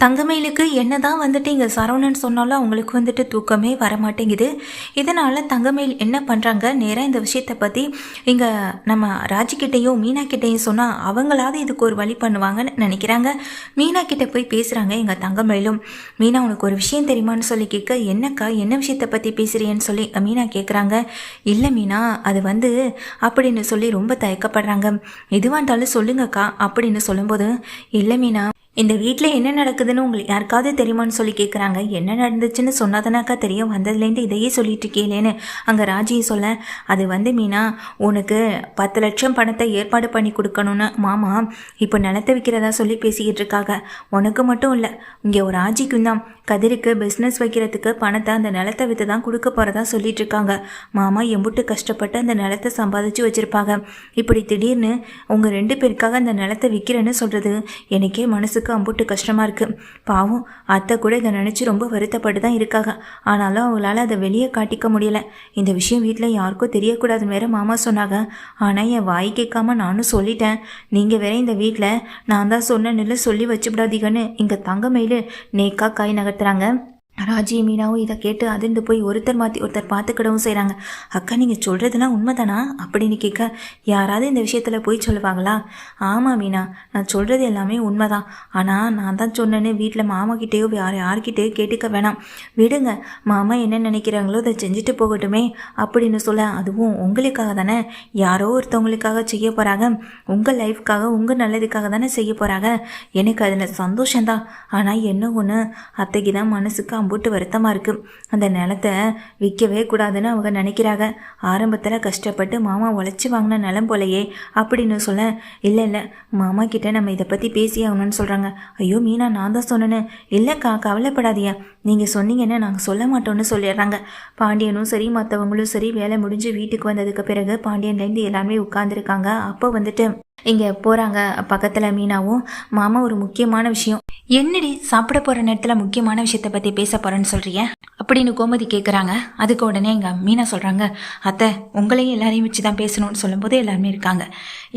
தங்கமயிலுக்கு என்னதான் வந்துட்டு இங்கே சரவணன் சொன்னாலும் அவங்களுக்கு வந்துட்டு தூக்கமே வர மாட்டேங்குது இதனால் தங்கமயில் என்ன பண்ணுறாங்க நேராக இந்த விஷயத்தை பற்றி இங்கே நம்ம ராஜிக்கிட்டேயும் மீனாக்கிட்டேயும் சொன்னால் அவங்களாவது இதுக்கு ஒரு வழி பண்ணுவாங்கன்னு நினைக்கிறாங்க. மீனாக்கிட்ட போய் பேசுகிறாங்க எங்கள் தங்கமயிலும். மீனா உனக்கு ஒரு விஷயம் தெரியுமான்னு சொல்லி கேட்க என்னக்கா என்ன விஷயத்தை பற்றி பேசுகிறியன்னு சொல்லி மீனா கேட்குறாங்க இல்லை மீனா அது வந்து அப்படின்னு சொல்லி ரொம்ப தயக்கப்படுறாங்க. எதுவாக இருந்தாலும் சொல்லுங்கக்கா அப்படின்னு சொல்லும்போது இல்லை மீனா இந்த வீட்டில் என்ன நடக்குதுன்னு உங்களுக்கு யாருக்காவது தெரியுமான்னு சொல்லி கேட்குறாங்க என்ன நடந்துச்சுன்னு சொன்னாதானாக்கா தெரியும் வந்ததுலேருந்து இதையே சொல்லிட்டு இருக்கேலேன்னு அங்கே ராஜியை சொல்ல அது வந்து மீனா உனக்கு பத்து லட்சம் பணத்தை ஏற்பாடு பண்ணி கொடுக்கணும்னு மாமா இப்போ நிலத்தை விற்கிறதா சொல்லி பேசிக்கிட்டு இருக்காங்க. உனக்கு மட்டும் இல்லை இங்கே ஒரு ராஜிக்கும் தான். கதிருக்கு பிஸ்னஸ் வைக்கிறதுக்கு பணத்தை அந்த நிலத்தை விற்று தான் கொடுக்க போகிறதா சொல்லிட்டு இருக்காங்க. மாமா எம்புட்டு கஷ்டப்பட்டு அந்த நிலத்தை சம்பாதிச்சு வச்சுருப்பாங்க. இப்படி திடீர்னு உங்கள் ரெண்டு பேருக்காக அந்த நிலத்தை விற்கிறேன்னு சொல்கிறது எனக்கே மனசுக்கு அம்புட்டு கஷ்டமாக இருக்குது பாவம் அத்தை கூட இதை நினச்சி ரொம்ப வருத்தப்பட்டு தான் இருக்காங்க. ஆனாலும் அவங்களால அதை வெளியே காட்டிக்க முடியல. இந்த விஷயம் வீட்டில் யாருக்கும் தெரியக்கூடாதுன்னு வேற மாமா சொன்னாங்க. ஆனால் என் வாய் கேட்காம நானும் சொல்லிட்டேன். நீங்கள் வேற இந்த வீட்டில் நான் தான் சொன்னேன்னு சொல்லி வச்சுவிடாதீங்கன்னு இங்கே தங்கமயிலு நேக்கா காய் நகர்த்துறாங்க. ராஜி மீனாவும் இதை கேட்டு அதிர்ந்து போய் ஒருத்தர் மாற்றி ஒருத்தர் பார்த்துக்கிடவும் செய்கிறாங்க அக்கா நீங்கள் சொல்கிறதுலாம் உண்மைதானா? அப்படின்னு கேட்க யாராவது இந்த விஷயத்தில் போய் சொல்லுவாங்களா? ஆமாம் மீனா நான் சொல்கிறது எல்லாமே உண்மைதான். ஆனால் நான் தான் சொன்னேன்னு வீட்டில் மாமாக்கிட்டேயோ யார் யார்கிட்டேயோ கேட்டுக்க வேணாம். விடுங்க மாமா என்ன நினைக்கிறாங்களோ அதை செஞ்சுட்டு போகட்டுமே அப்படின்னு சொல்ல அதுவும் உங்களுக்காக தானே? யாரோ ஒருத்தவங்களுக்காக செய்ய போகிறாங்க உங்கள் லைஃப்க்காக உங்கள் நல்லதுக்காக தானே செய்ய போகிறாங்க எனக்கு அதில் சந்தோஷம்தான். ஆனால் என்ன ஒன்று அத்தைக்கு தான் மனசுக்கு அம்புட்டு வருத்தமாக இருக்குது அந்த நிலத்தை விற்கவே கூடாதுன்னு அவங்க நினைக்கிறாங்க. ஆரம்பத்தில் கஷ்டப்பட்டு மாமா உழைச்சி வாங்கின நிலம் போலையே அப்படின்னு சொல்ல இல்லை இல்லை மாமா கிட்ட நம்ம இதை பற்றி பேசி ஆகணும்னு சொல்கிறாங்க ஐயோ மீனா நான் தான் சொன்னேன்னு. இல்லைக்கா கவலைப்படாதியா நீங்கள் சொன்னீங்கன்னு நாங்கள் சொல்ல மாட்டோம்னு சொல்லிடுறாங்க. பாண்டியனும் சரி மற்றவங்களும் சரி வேலை முடிஞ்சு வீட்டுக்கு வந்ததுக்கு பிறகு பாண்டியன்லேருந்து எல்லாருமே உட்காந்துருக்காங்க அப்போ வந்துட்டு இங்கே போகிறாங்க பக்கத்தில் மீனாவும். மாமா ஒரு முக்கியமான விஷயம். என்னடி சாப்பிட போகிற நேரத்தில் முக்கியமான விஷயத்தை பற்றி பேச போகிறேன்னு சொல்கிறிய அப்படின்னு கோமதி கேட்குறாங்க அதுக்கு உடனே எங்கள் மீனா சொல்கிறாங்க அத்தை உங்களையும் எல்லாரையும் வச்சு தான் பேசணும்னு சொல்லும்போது எல்லாருமே இருக்காங்க.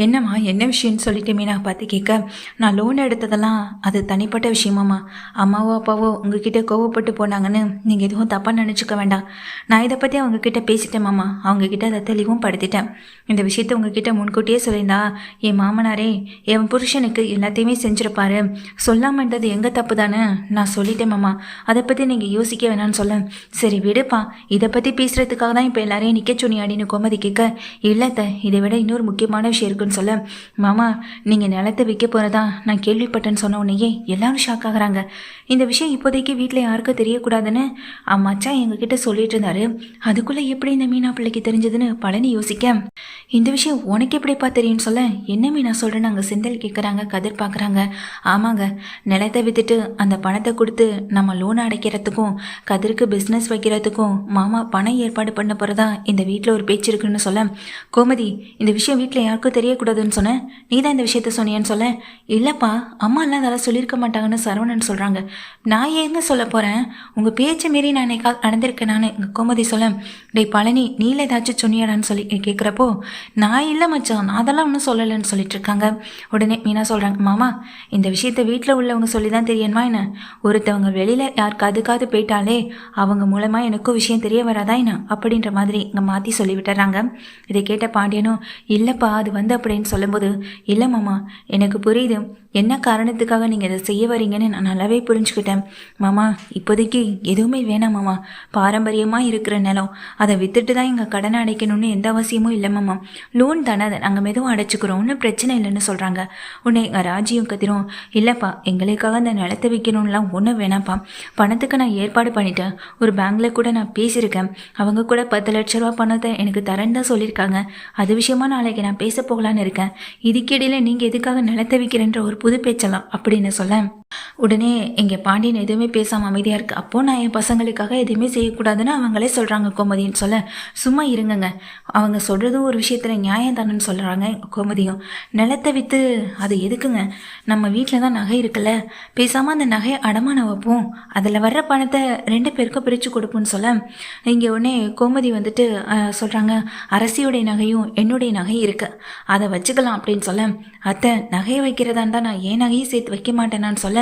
என்னம்மா என்ன விஷயம்னு சொல்லிட்டு மீனா பார்த்து கேட்க நான் லோன் எடுத்ததெல்லாம் அது தனிப்பட்ட விஷயமாம்மா. அம்மாவோ அப்பாவோ உங்ககிட்ட கோவப்பட்டு போனாங்கன்னு நீங்கள் எதுவும் தப்பாக நினச்சிக்க வேண்டாம். நான் இதை பற்றி அவங்கக்கிட்ட பேசிட்டேன் மாமா. அவங்கக்கிட்ட அதை தெளிவும் படுத்திட்டேன். இந்த விஷயத்த உங்ககிட்ட முன்கூட்டியே சொல்லியிருந்தா என் மாமனாரே என் புருஷனுக்கு எல்லாத்தையுமே செஞ்சிருப்பாரு. சொல்லாமன்றது எங்கள் தப்பு தானே நான் சொல்லிட்டேன் மாமா. அதை பற்றி நீங்கள் யோசிக்க வேணாம்னு சொல்ல சரி விடுப்பா. இதை பற்றி பேசுகிறதுக்காக தான் இப்போ எல்லாரையும் நிற்க சொன்னியாடின்னு கோமதி கேட்க இல்லைத்த இதை விட இன்னொரு முக்கியமான விஷயம் இருக்குன்னு சொல்ல மாமா நீங்கள் நிலத்தை விற்க போகிறதா நான் கேள்விப்பட்டேன்னு சொன்ன உடனேயே எல்லாரும் ஷாக் ஆகுறாங்க. இந்த விஷயம் இப்போதைக்கு வீட்டில் யாருக்கும் தெரியக்கூடாதுன்னு அம்மாச்சா எங்ககிட்ட சொல்லிட்டு இருந்தாரு. அதுக்குள்ளே எப்படி இந்த மீனா பிள்ளைக்கு தெரிஞ்சதுன்னு பழனி யோசிக்க இந்த விஷயம் உனக்கு எப்படிப்பா தெரியும்னு சொல்ல என்ன மீனா சொல்கிறேன்னு அங்கே செந்தில் கேட்குறாங்க கதிர் பார்க்குறாங்க ஆமாங்க நிலத்தை வித்துட்டு அந்த பணத்தை கொடுத்து நம்ம லோன் அடைக்கிறதுக்கும் கதிருக்கு பிஸ்னஸ் வைக்கிறதுக்கும் மாமா பணம் ஏற்பாடு பண்ண போகிறதா இந்த வீட்டில் ஒரு பேச்சு இருக்குன்னு சொல்ல. கோமதி இந்த விஷயம் வீட்டில் யாருக்கும் தெரியக்கூடாதுன்னு சொன்னேன் நீ தான் இந்த விஷயத்த சொன்னியன்னு சொல்ல. இல்லைப்பா அம்மா எல்லாம் அதெல்லாம் சொல்லியிருக்க மாட்டாங்கன்னு சரவணன் சொல்கிறாங்க நான் ஏங்க சொல்ல போகிறேன் உங்கள் பேச்சை மீறி நான் என்னைக்கா நடந்திருக்கேன் நான் எங்கள் கோமதி சொல்ல. டேய் பழனி நீல ஏதாச்சும் சொன்னியாடான்னு சொல்லி கேட்குறப்போ நான் இல்லை மச்சான் நான் அதெல்லாம் ஒன்றும் சொல்லலைன்னு சொல்லிட்டு இருக்காங்க உடனே மீனா சொல்கிறாங்க மாமா இந்த விஷயத்த வீட்டில் உள்ளவங்க சொல்லி தான் தெரியணுமா என்ன? ஒருத்தவங்க வெளியில் யாருக்காதுக்காது போயிட்டாலே அவங்க மூலமாக எனக்கும் விஷயம் தெரிய வராதா என்ன? அப்படின்ற மாதிரி இங்கே மாற்றி சொல்லி விட்டுறாங்க. இதை கேட்ட பாண்டியனும் இல்லைப்பா அது வந்து அப்படின்னு சொல்லும்போது இல்லை மாமா எனக்கு புரியுது. என்ன காரணத்துக்காக நீங்கள் இதை செய்ய வரீங்கன்னு நான் நல்லாவே புரிஞ்சுக்கிட்டேன். மாமா இப்போதைக்கு எதுவுமே வேணாம் மாமா. பாரம்பரியமாக இருக்கிற நிலம் அதை வித்துட்டு தான் எங்கள் கடனை அடைக்கணும்னு எந்த அவசியமும் இல்லை மாமா. லோன் தானே அதை நாங்கள் மெதுவும் அடைச்சிக்கிறோம்னு பிரச்சனை இல்லைன்னு சொல்கிறாங்க உன்னை ராஜியும் கதிரும் இல்லைப்பா எங்களுக்காக அந்த நிலத்தை விற்கணும்லாம் ஒன்றும் வேணாம்ப்பா. பணத்துக்கு நான் ஏற்பாடு பண்ணிட்டேன். ஒரு பேங்க்கில் கூட நான் பேசியிருக்கேன். அவங்க கூட பத்து லட்ச ரூபா பணத்தை எனக்கு தரேன்னு தான் சொல்லியிருக்காங்க. அது விஷயமா நாளைக்கு நான் பேச போகலான்னு இருக்கேன். இதுக்கிடையில் நீங்கள் எதுக்காக நிலத்தை விற்கிறேன்ற ஒரு புது பேச்சலாம் அப்படின்னு சொல்ல. உடனே இங்கே பாண்டியன் எதுவுமே பேசாமல் அமைதியாக இருக்கு. அப்போது நான் என் பசங்களுக்காக எதுவுமே செய்யக்கூடாதுன்னு அவங்களே சொல்கிறாங்க கோமதின்னு சொல்ல. சும்மா இருங்கங்க. அவங்க சொல்கிறதும் ஒரு விஷயத்தில் நியாயம் தானேன்னு சொல்கிறாங்க கோமதியும். நிலத்தை விற்று அது எதுக்குங்க? நம்ம வீட்டில் தான் நகை இருக்குல்ல? பேசாமல் அந்த நகையை அடமானம் வைப்போம். அதில் வர்ற பணத்தை ரெண்டு பேருக்கும் பேருக்கு பிரித்து கொடுப்போன்னு சொல்ல இங்கே உடனே கோமதி வந்துட்டு சொல்கிறாங்க அரசியுடைய நகையும் என்னுடைய நகையும் இருக்குது அதை வச்சுக்கலாம் அப்படின்னு சொல்ல அத்தை நகையை வைக்கிறதா இருந்தால் நான் ஏன் நகையும் சேர்த்து வைக்க மாட்டேனான்னு சொல்ல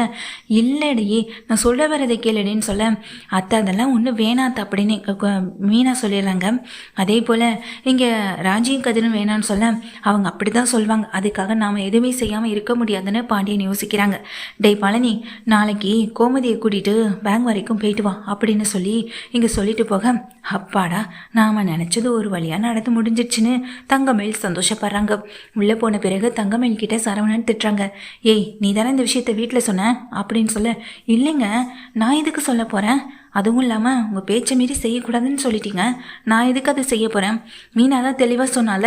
இல்லைடையே நான் சொல்ல வரதை கேளுடின்னு சொல்ல அத்தை அதெல்லாம் ஒன்றும் வேணாத்த அப்படின்னு க- மீனா சொல்லிடுறாங்க. அதே போல் இங்கே ராஜியும் கதிரும் வேணான்னு சொல்ல அவங்க அப்படி தான் சொல்லுவாங்க அதுக்காக நாம் எதுவுமே செய்யாமல் இருக்க முடியாதுன்னு பாண்டியன் யோசிக்கிறாங்க. டேய் பழனி நாளைக்கு கோமதியை கூட்டிகிட்டு பேங்க் வரைக்கும் போயிட்டு வா அப்படின்னு சொல்லி இங்கே சொல்லிட்டு போக அப்பாடா நாம் நினச்சது ஒரு வழியாக நடந்து முடிஞ்சிடுச்சுன்னு தங்கமேல் சந்தோஷப்படுறாங்க. உள்ளே போன பிறகு தங்கமேல் கிட்ட சரவணன் திட்டுறாங்க. ஏய் நீ தானே இந்த விஷயத்தை வீட்டில் சொன்ன? அப்படின்னு சொல்ல இல்லைங்க நான் எதுக்கு சொல்ல போகிறேன் அதுவும் இல்லாமல் உங்கள் பேச்சை மீறி செய்யக்கூடாதுன்னு சொல்லிட்டீங்க. நான் எதுக்கு அதை செய்ய போகிறேன் மீனா தான் தெளிவாக சொன்னால.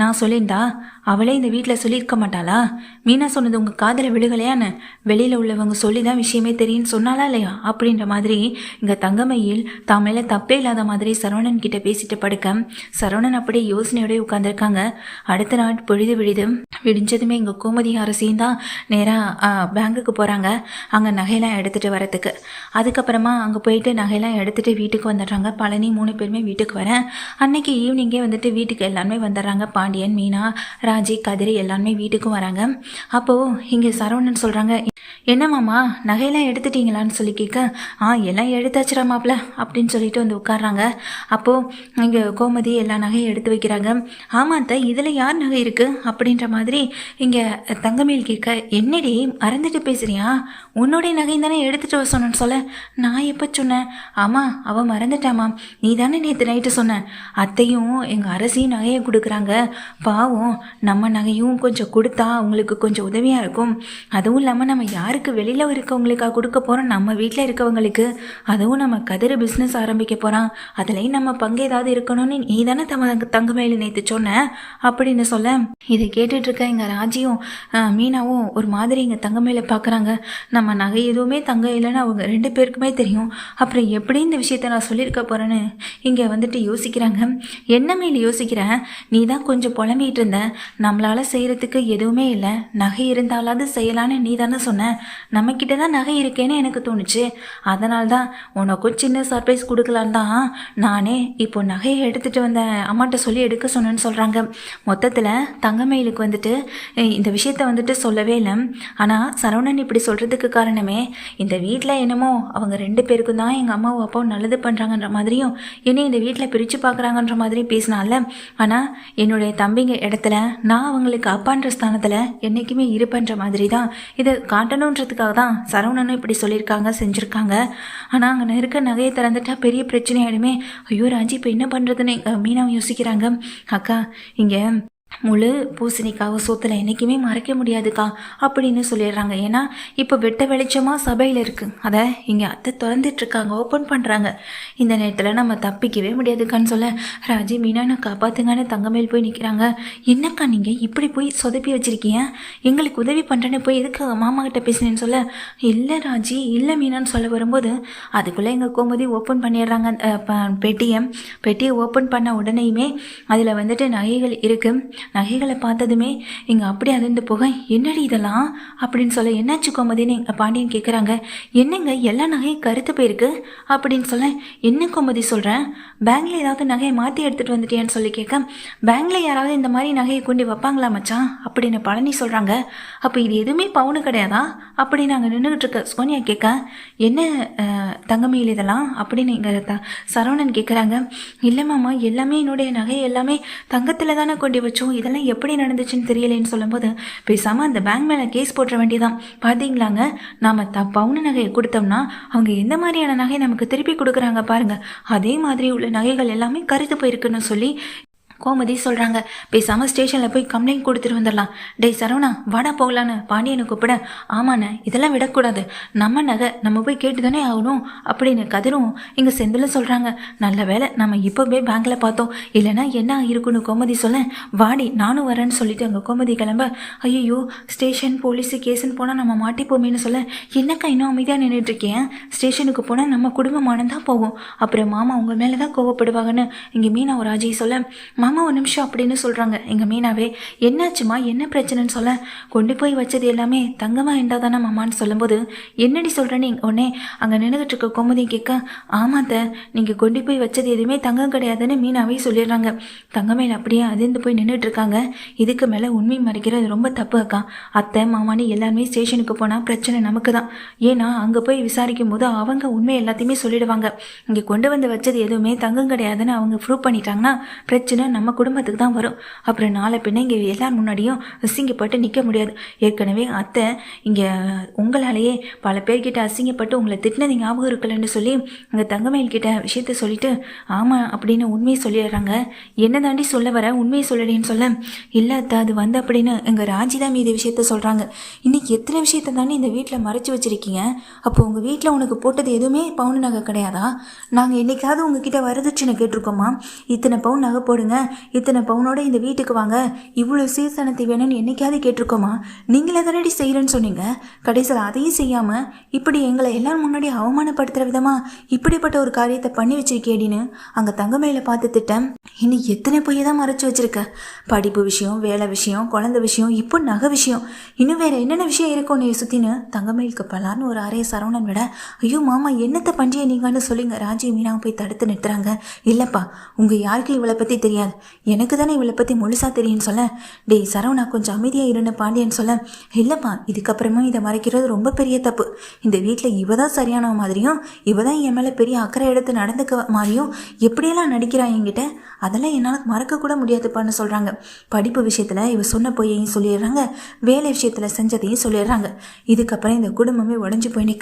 நான் சொல்லியிருந்தா அவளே இந்த வீட்டில் சொல்லியிருக்க மாட்டாளா? மீனா சொன்னது உங்கள் காதில் விழுகலையான்னு வெளியில் உள்ளவங்க சொல்லி தான் விஷயமே தெரியும்னு சொன்னாலா இல்லையா? அப்படின்ற மாதிரி இங்கே தங்கமையில் தான் மேலே தப்பே இல்லாத மாதிரி சரவணன் கிட்ட பேசிட்டு படுக்க சரவணன் அப்படியே யோசனையோடய உட்காந்துருக்காங்க அடுத்த நாள் பொழுது விழுது விடிஞ்சதுமே இங்கே கோமதி அரசியும் தான் நேராக பேங்குக்கு போகிறாங்க அங்கே நகையெல்லாம் எடுத்துகிட்டு வரத்துக்கு. அதுக்கப்புறமா அங்கே போயிட்டு நகையெல்லாம் எடுத்துகிட்டு வீட்டுக்கு வந்துடுறாங்க. பழனி மூணு பேருமே வீட்டுக்கு வரேன். அன்னைக்கு ஈவினிங்கே வந்துட்டு வீட்டுக்கு எல்லாருமே வந்துடுறாங்க. பாண்டியன் மீனா ராஜி கதிரி எல்லாருமே வீட்டுக்கும் வராங்க. அப்போது இங்கே சரவணன் சொல்கிறாங்க என்னம்மாம்மா நகையெல்லாம் எடுத்துட்டீங்களான்னு சொல்லி கேட்க ஆ எல்லாம் எடுத்தாச்சுடா மாப்ள அப்படின்னு சொல்லிட்டு வந்து உட்காடுறாங்க அப்போது இங்கே கோமதி எல்லா நகையும் எடுத்து வைக்கிறாங்க. ஆமாம் அத்தை இதில் யார் நகை இருக்குது அப்படின்ற மாதிரி இங்கே தங்கமேல் கேட்க என்னடி மறந்துட்டு பேசுகிறியா உன்னுடைய நகை தானே எடுத்துகிட்டு வர சொன்னேன்னு சொல்ல நான் எப்போ சொன்னேன்? ஆமாம் அவள் மறந்துட்டாமா. நீ தானே நேற்று நைட்டு சொன்ன. அத்தையும் எங்கள் அரசியும் நகையை கொடுக்குறாங்க. பாவம் நம்ம நகையும் கொஞ்சம் கொடுத்தா அவங்களுக்கு கொஞ்சம் உதவியாக இருக்கும். அதுவும் இல்லாமல் நம்ம யார் யாருக்கு வெளியில் இருக்கவங்களுக்கா கொடுக்க போகிறோம் நம்ம வீட்டில் இருக்கவங்களுக்கு. அதுவும் நம்ம கதிர் பிஸ்னஸ் ஆரம்பிக்க போகிறான் அதுலேயும் நம்ம பங்கு ஏதாவது இருக்கணும்னு நீ தானே தம தங்கமேலு நேற்று சொன்ன? அப்படின்னு சொல்ல. இதை கேட்டுட்ருக்க எங்கள் ராஜியும் மீனாவும் ஒரு மாதிரி இங்கே தங்கமேல பார்க்குறாங்க நம்ம நகை எதுவுமே தங்க இல்லைன்னு அவங்க ரெண்டு பேருக்குமே தெரியும். அப்புறம் எப்படி இந்த விஷயத்த நான் சொல்லியிருக்க போகிறேன்னு இங்கே வந்துட்டு யோசிக்கிறாங்க. என்ன மேல் யோசிக்கிறேன் நீ தான் கொஞ்சம் புலம்பிகிட்டு இருந்த. நம்மளால் செய்கிறதுக்கு எதுவுமே இல்லை. நகை இருந்தாலாவது செய்யலான்னு நீ தானே சொன்ன. நம்மக்கிட்ட தான் நகை இருக்கேன்னு எனக்கு தோணுச்சு. அதனால தான் உனக்கும் சின்ன சர்ப்ரைஸ் கொடுக்கலான்னு தான் நானே இப்போ நகையை எடுத்துகிட்டு வந்த அம்மாட்ட சொல்லி எடுக்க சொன்னேன்னு சொல்கிறாங்க மொத்தத்தில் தங்கமயிலுக்கு வந்துட்டு இந்த விஷயத்த வந்துட்டு சொல்லவே இல்லை. ஆனால் சரவணன் இப்படி சொல்கிறதுக்கு காரணமே இந்த வீட்டில் என்னமோ அவங்க ரெண்டு பேருக்கும் தான் எங்கள் அம்மாவும் அப்பாவும் நல்லது பண்ணுறாங்கன்ற மாதிரியும் என்னை இந்த வீட்டில் பிரித்து பார்க்குறாங்கன்ற மாதிரியும் பேசினால ஆனால் என்னுடைய தம்பிங்க இடத்துல நான் அவங்களுக்கு அப்பான்ற ஸ்தானத்தில் என்றைக்குமே இருப்பேன்ற மாதிரி தான் இதை காட்டணுன்றதுக்காக தான் சரவணனும் இப்படி சொல்லியிருக்காங்க செஞ்சுருக்காங்க. ஆனால் அங்கே இருக்க நகையை திறந்துட்டா பெரிய பிரச்சனையாயிடுமே. ஐயோ ராஜி இப்போ என்ன பண்ணுறதுன்னு மீனாவும் யோசிக்கிறாங்க. அக்கா இங்கே முழு பூசணிக்காவை சோத்தில் என்றைக்குமே மறைக்க முடியாதுக்கா அப்படின்னு சொல்லிடுறாங்க. ஏன்னா இப்போ வெட்ட வெளிச்சமாக சபையில் இருக்குது அதை இங்கே அத்தை திறந்துட்டுருக்காங்க ஓப்பன் பண்ணுறாங்க இந்த நேரத்தில் நம்ம தப்பிக்கவே முடியாதுக்கான்னு சொல்ல ராஜி மீனா நான் தங்கமேல் போய் நிற்கிறாங்க என்னக்கா நீங்கள் இப்படி போய் சொதப்பி வச்சுருக்கீங்க? எங்களுக்கு உதவி பண்ணுறேன்னு போய் எதுக்கு மாமா கிட்ட பேசினேன்னு சொல்ல? இல்லை ராஜி இல்லை மீனான்னு சொல்ல வரும்போது அதுக்குள்ளே எங்கள் கோமதி ஓப்பன் பண்ணிடுறாங்க. பெட்டியை. பெட்டியை ஓப்பன் பண்ண உடனேயுமே அதில் வந்துட்டு நகைகள் இருக்குது நகைகளை பார்த்ததுமே இங்கே அப்படியே அதிர்ந்து போக என்னடி இதெல்லாம்? அப்படின்னு சொல்ல என்னாச்சு கோமதின்னு எங்கள் பாண்டியன் கேட்குறாங்க என்னங்க எல்லா நகையும் கருத்து போயிருக்கு? அப்படின்னு சொல்ல என்ன கோமதி சொல்கிறேன் பேங்கில் ஏதாவது நகையை மாற்றி எடுத்துகிட்டு வந்துட்டியான்னு சொல்லி கேட்க பேங்கில் யாராவது இந்த மாதிரி நகையை கொண்டு வைப்பாங்களா மச்சான்? அப்படின்னு பழனி சொல்கிறாங்க அப்போ இது எதுவுமே பவுனு கிடையாதா? அப்படி நாங்கள் நின்றுக்கிட்டு இருக்க சோனியா கேட்க என்ன தங்கமையில் இதெல்லாம்? அப்படின்னு இங்கே த சரவணன் கேட்குறாங்க இல்லை மாமா எல்லாமே என்னுடைய நகை எல்லாமே தங்கத்தில் தானே கொண்டு வச்சோம் இதெல்லாம் எப்படி நடந்துச்சுன்னு தெரியலேன்னு சொல்லும்போது பேசாமல் அந்த பேங்க் மேலே கேஸ் போட்டுற வேண்டியதான் பார்த்தீங்களாங்க நாம் த பவுன நகையை கொடுத்தோம்னா அவங்க எந்த மாதிரியான நகை நமக்கு திருப்பி கொடுக்குறாங்க பாருங்க. அதே மாதிரி உள்ள நகைகள் எல்லாமே கருத்து போயிருக்குன்னு சொல்லி கோமதி சொல்கிறாங்க பேசாமல் ஸ்டேஷனில் போய் கம்ப்ளைண்ட் கொடுத்துட்டு வந்துடலாம். டேய் சரவணா வாடா போகலான்னு பாண்டியனை கூப்பிட. ஆமாண்ணே இதெல்லாம் விடக்கூடாது. நம்ம நகை நம்ம போய் கேட்டு தானே ஆகணும். அப்படின்னு கதிரும் இங்கே செந்தில் சொல்கிறாங்க நல்ல வேலை நம்ம இப்போவே பேங்க்கில் பார்த்தோம். இல்லைன்னா என்ன இருக்குன்னு கோமதி சொல்ல வாடி நானும் வரேன்னு சொல்லிட்டு அங்கே கோமதி கிளம்ப. ஐயோ ஸ்டேஷன் போலீஸு கேஸுன்னு போனால் நம்ம மாட்டிப்போமேன்னு சொல்ல என்னக்கா இன்னும் அமைதியாக நின்றுட்டு இருக்கேன் ஸ்டேஷனுக்கு போனால் நம்ம குடும்பமானந்தான் தான் போகும் அப்புறம் மாமா உங்கள் மேலே தான் கோவப்படுவாங்கன்னு இங்கே மீனா ஒரு ராஜி சொல்ல மாமா ஆமாம் ஒரு நிமிஷம் அப்படின்னு சொல்கிறாங்க எங்கள் மீனாவே என்னாச்சுமா? என்ன பிரச்சனைன்னு சொல்ல. கொண்டு போய் வச்சது எல்லாமே தங்கமாக என்ன தானே மாமான்னு சொல்லும்போது என்னடி சொல்கிறேன்னு உடனே அங்கே நின்றுகிட்டு இருக்க கோமதி கேட்க ஆமாத்த நீங்கள் கொண்டு போய் வச்சது எதுவுமே தங்கம் கிடையாதுன்னு மீனாவே சொல்லிடுறாங்க. தங்கமேல அப்படியே அதிர்ந்து போய் நின்றுட்டு இருக்காங்க. இதுக்கு மேலே உண்மை மறைக்கிறது ரொம்ப தப்பு அக்கா. அத்தை மாமானி எல்லாருமே ஸ்டேஷனுக்கு போனால் பிரச்சனை நமக்கு தான் ஏன்னா அங்கே போய் விசாரிக்கும் போது அவங்க உண்மை எல்லாத்தையுமே சொல்லிடுவாங்க. இங்கே கொண்டு வந்து வச்சது எதுவுமே தங்கம் கிடையாதுன்னு அவங்க ப்ரூவ் பண்ணிட்டாங்கன்னா பிரச்சனை நம்ம குடும்பத்துக்கு தான் வரும். அப்புறம் நாளை பின்ன இங்கே எல்லார் முன்னாடியும் அசிங்கப்பட்டு நிற்க முடியாது. ஏற்கனவே அத்தை இங்கே உங்களாலேயே பல பேர்கிட்ட அசிங்கப்பட்டு உங்களை திட்டினது ஞாபகம் இருக்கலன்னு சொல்லி அங்கே தங்கமயில் கிட்ட விஷயத்த சொல்லிட்டு ஆமாம் அப்படின்னு உண்மையை சொல்லிடுறாங்க. என்ன தாண்டி சொல்ல வர? உண்மையை சொல்லடின்னு சொல்ல. இல்லை அத்தை அது வந்து அப்படின்னு எங்கள் ராஜி தான் மீது விஷயத்த சொல்கிறாங்க இன்னைக்கு எத்தனை விஷயத்த தாண்டி இந்த வீட்டில் மறைச்சி வச்சிருக்கீங்க? அப்போ உங்கள் வீட்டில் உனக்கு போட்டது எதுவுமே பவுன் நகை கிடையாதா? நாங்கள் என்னைக்காவது உங்ககிட்ட வரதட்சணை கேட்டிருக்கோமா? இத்தனை பவுன் நகை போடுங்க. இத்தனை பவுனோட இந்த வீட்டுக்கு வாங்க. இவ்வளோ சீர்தனத்தை வேணும்னு என்னைக்காவது கேட்டிருக்கோமா? நீங்களே தானடி செய்கிறேன்னு சொன்னீங்க. கடைசியில் அதையும் செய்யாமல் இப்படி எங்களை எல்லாரும் முன்னாடி அவமானப்படுத்துகிற விதமாக இப்படிப்பட்ட ஒரு காரியத்தை பண்ணி வச்சிருக்கேடின்னு அங்கே தங்கமயில பார்த்து திட்டம். இன்னும் எத்தனை பொய்யை தான் மறைச்சு வச்சிருக்க? படிப்பு விஷயம் வேலை விஷயம் குழந்தை விஷயம் இப்போ நகை விஷயம். இன்னும் வேற என்னென்ன விஷயம் இருக்கும் நீ சுற்றின்னு தங்கமயிலுக்கு பலார்னு ஒரு அறைய சரவணன் விட ஐயோ மாமா என்னத்தை பண்றிய நீங்கன்னு சொல்லிங்க. ராஜி மீனாவை போய் தடுத்து நிறுத்துறாங்க. இல்லைப்பா உங்கள் யாருக்கும் இவளை பற்றி தெரியாது? எனக்கு தானே இவளை பற்றி முழுசாக தெரியும்னு சொல்ல? டேய் சரவணா கொஞ்சம் அமைதியாக இருந்த பாண்டியன்னு சொல்ல. இல்லைப்பா இதுக்கப்புறமா இதை மறைக்கிறது ரொம்ப பெரிய தப்பு. இந்த வீட்டில் இவ தான் சரியான மாதிரியும் இவ தான் என் மேலே பெரிய அக்கறை எடுத்து நடந்துக்க மாதிரியும் எப்படியெல்லாம் நடிக்கிறா என்கிட்ட? அதெல்லாம் என்னால் மறக்கக்கூட முடியாதுப்பான்னு சொல்கிறாங்க படிப்பு விஷயத்தில் இவ சொன்ன பொய்யையும் சொல்லிடுறாங்க. வேலை விஷயத்தில் செஞ்சதையும் சொல்லிடுறாங்க. இதுக்கப்புறம் இந்த குடும்பமே உடஞ்சி போய் நிற்க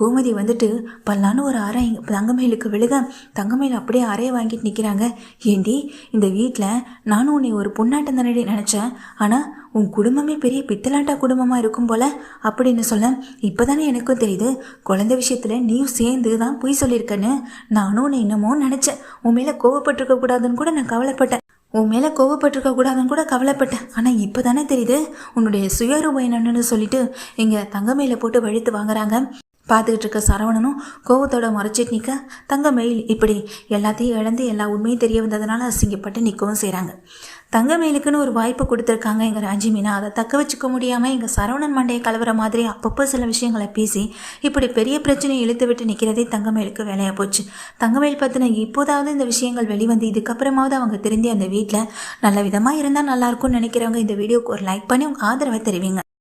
கோமதி வந்துட்டு பல்லான்னு ஒரு அறை தங்கமயிலுக்கு விழுக. தங்கமயில் அப்படியே அறையை வாங்கிட்டு நிற்கிறாங்க ஏண்டி இந்த வீட்டில் நானும் உன்னை ஒரு பொண்ணாட்டம் தானடி நினச்சேன். ஆனால் உன் குடும்பமே பெரிய பித்தலாட்டா குடும்பமாக இருக்கும் போல. அப்படின்னு சொல்ல இப்போ தானே எனக்கும் தெரியுது. குழந்தை விஷயத்தில் நீயும் சேர்ந்து தான் பொய் சொல்லியிருக்கேன்னு. நானும் உன்னை என்னமோ நினச்சேன். உன் மேலே கோவப்பட்டிருக்க கூடாதுன்னு கூட நான் கவலைப்பட்டேன். உன் மேலே கோவப்பட்டிருக்க கூடாதுன்னு கூட கவலைப்பட்டேன். ஆனால் இப்போ தானே தெரியுது உன்னுடைய சுயரூபம் என்னன்னு சொல்லிட்டு இங்கே தங்கமையில போட்டு வழித்து வாங்குறாங்க. பார்த்துக்கிட்டு இருக்க சரவணனும் கோவத்தோட முறைச்சிட்டு நிற்க தங்கமயில் இப்படி எல்லாத்தையும் இழந்து எல்லா உண்மையும் தெரிய வந்ததுனால அசிங்கப்பட்டு நிற்கவும் செய்கிறாங்க தங்கமயிலுக்குன்னு ஒரு வாய்ப்பு கொடுத்துருக்காங்க எங்கள் ராஜிமீனா அதை தக்க வச்சுக்க முடியாமல் எங்கள் சரவணன் மண்டையை கலவர மாதிரி அப்பப்போ சில விஷயங்களை பேசி இப்படி பெரிய பிரச்சனையை இழுத்து விட்டு நிற்கிறதே தங்கமயிலுக்கு வேலையாக போச்சு. தங்கமயில் பற்றின இப்போதாவது இந்த விஷயங்கள் வெளிவந்து இதுக்கப்புறமாவது அவங்க திருந்தி அந்த வீட்டில் நல்ல விதமாக இருந்தால் நல்லாயிருக்கும்னு நினைக்கிறவங்க இந்த வீடியோக்கு ஒரு லைக் பண்ணி உங்கள் ஆதரவை தெரிவிங்க.